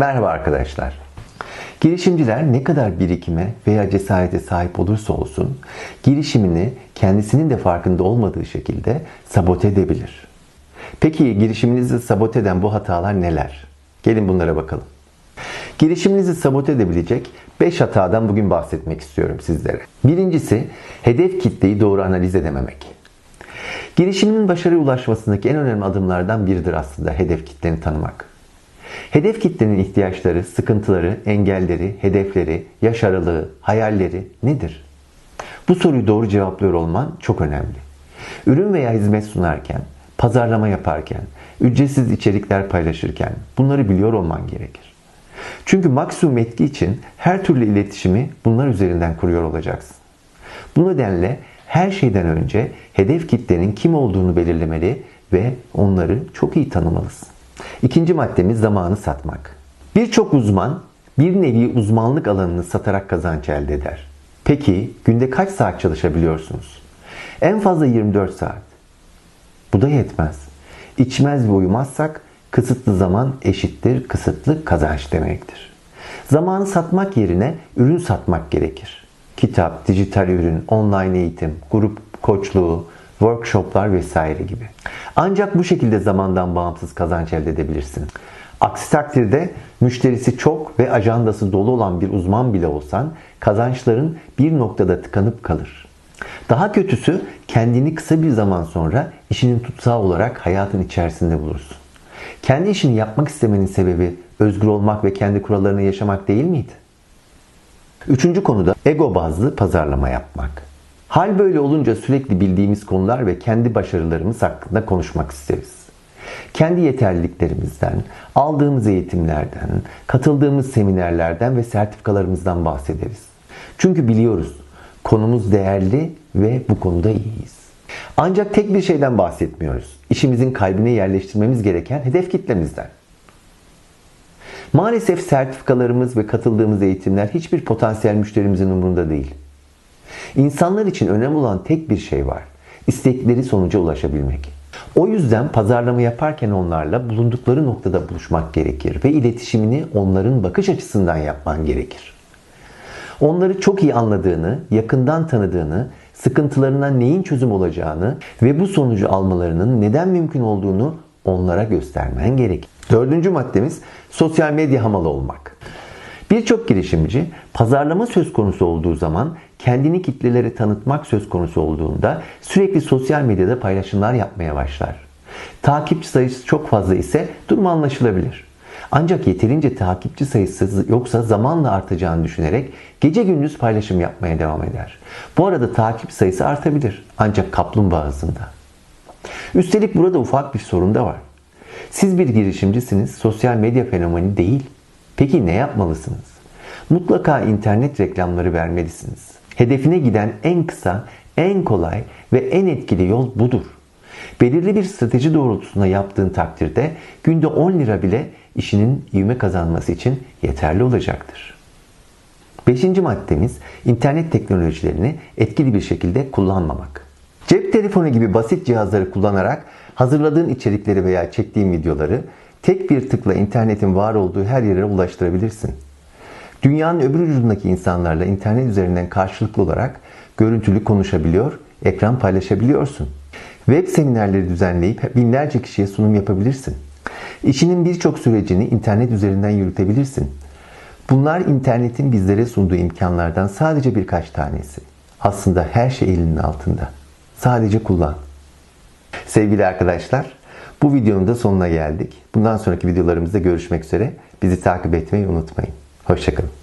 Merhaba arkadaşlar. Girişimciler ne kadar birikime veya cesarete sahip olursa olsun girişimini kendisinin de farkında olmadığı şekilde sabote edebilir. Peki girişiminizi sabote eden bu hatalar neler? Gelin bunlara bakalım. Girişiminizi sabote edebilecek 5 hatadan bugün bahsetmek istiyorum sizlere. Birincisi hedef kitleyi doğru analiz edememek. Girişiminin başarıya ulaşmasındaki en önemli adımlardan biridir aslında hedef kitleni tanımak. Hedef kitlenin ihtiyaçları, sıkıntıları, engelleri, hedefleri, yaş aralığı, hayalleri nedir? Bu soruyu doğru cevaplıyor olman çok önemli. Ürün veya hizmet sunarken, pazarlama yaparken, ücretsiz içerikler paylaşırken bunları biliyor olman gerekir. Çünkü maksimum etki için her türlü iletişimi bunlar üzerinden kuruyor olacaksın. Bu nedenle her şeyden önce hedef kitlenin kim olduğunu belirlemeli ve onları çok iyi tanımalısın. İkinci maddemiz zamanı satmak. Birçok uzman bir nevi uzmanlık alanını satarak kazanç elde eder. Peki günde kaç saat çalışabiliyorsunuz? En fazla 24 saat. Bu da yetmez. İçmez ve uyumazsak kısıtlı zaman eşittir kısıtlı kazanç demektir. Zamanı satmak yerine ürün satmak gerekir. Kitap, dijital ürün, online eğitim, grup koçluğu, workshoplar vesaire gibi. Ancak bu şekilde zamandan bağımsız kazanç elde edebilirsin. Aksi takdirde müşterisi çok ve ajandası dolu olan bir uzman bile olsan kazançların bir noktada tıkanıp kalır. Daha kötüsü kendini kısa bir zaman sonra işinin tutsağı olarak hayatın içerisinde bulursun. Kendi işini yapmak istemenin sebebi özgür olmak ve kendi kurallarını yaşamak değil miydi? Üçüncü konuda ego bazlı pazarlama yapmak. Hal böyle olunca sürekli bildiğimiz konular ve kendi başarılarımız hakkında konuşmak isteriz. Kendi yeterliliklerimizden, aldığımız eğitimlerden, katıldığımız seminerlerden ve sertifikalarımızdan bahsederiz. Çünkü biliyoruz konumuz değerli ve bu konuda iyiyiz. Ancak tek bir şeyden bahsetmiyoruz. İşimizin kalbine yerleştirmemiz gereken hedef kitlemizden. Maalesef sertifikalarımız ve katıldığımız eğitimler hiçbir potansiyel müşterimizin umurunda değil. İnsanlar için önemli olan tek bir şey var. İstekleri sonuca ulaşabilmek. O yüzden pazarlama yaparken onlarla bulundukları noktada buluşmak gerekir ve iletişimini onların bakış açısından yapman gerekir. Onları çok iyi anladığını, yakından tanıdığını, sıkıntılarına neyin çözüm olacağını ve bu sonucu almalarının neden mümkün olduğunu onlara göstermen gerek. Dördüncü maddemiz sosyal medya hamalı olmak. Birçok girişimci pazarlama söz konusu olduğu zaman kendini kitlelere tanıtmak söz konusu olduğunda sürekli sosyal medyada paylaşımlar yapmaya başlar. Takipçi sayısı çok fazla ise durum anlaşılabilir. Ancak yeterince takipçi sayısı yoksa zamanla artacağını düşünerek gece gündüz paylaşım yapmaya devam eder. Bu arada takip sayısı artabilir ancak kaplumbağa hızında. Üstelik burada ufak bir sorun da var. Siz bir girişimcisiniz, sosyal medya fenomeni değil. Peki ne yapmalısınız? Mutlaka internet reklamları vermelisiniz. Hedefine giden en kısa, en kolay ve en etkili yol budur. Belirli bir strateji doğrultusunda yaptığın takdirde günde 10 lira bile işinin ivme kazanması için yeterli olacaktır. Beşinci maddemiz internet teknolojilerini etkili bir şekilde kullanmamak. Cep telefonu gibi basit cihazları kullanarak hazırladığın içerikleri veya çektiğin videoları tek bir tıkla internetin var olduğu her yere ulaştırabilirsin. Dünyanın öbür ucundaki insanlarla internet üzerinden karşılıklı olarak görüntülü konuşabiliyor, ekran paylaşabiliyorsun. Web seminerleri düzenleyip binlerce kişiye sunum yapabilirsin. İşinin birçok sürecini internet üzerinden yürütebilirsin. Bunlar internetin bizlere sunduğu imkanlardan sadece birkaç tanesi. Aslında her şey elinin altında. Sadece kullan. Sevgili arkadaşlar, bu videonun da sonuna geldik. Bundan sonraki videolarımızda görüşmek üzere. Bizi takip etmeyi unutmayın. Hoşçakalın.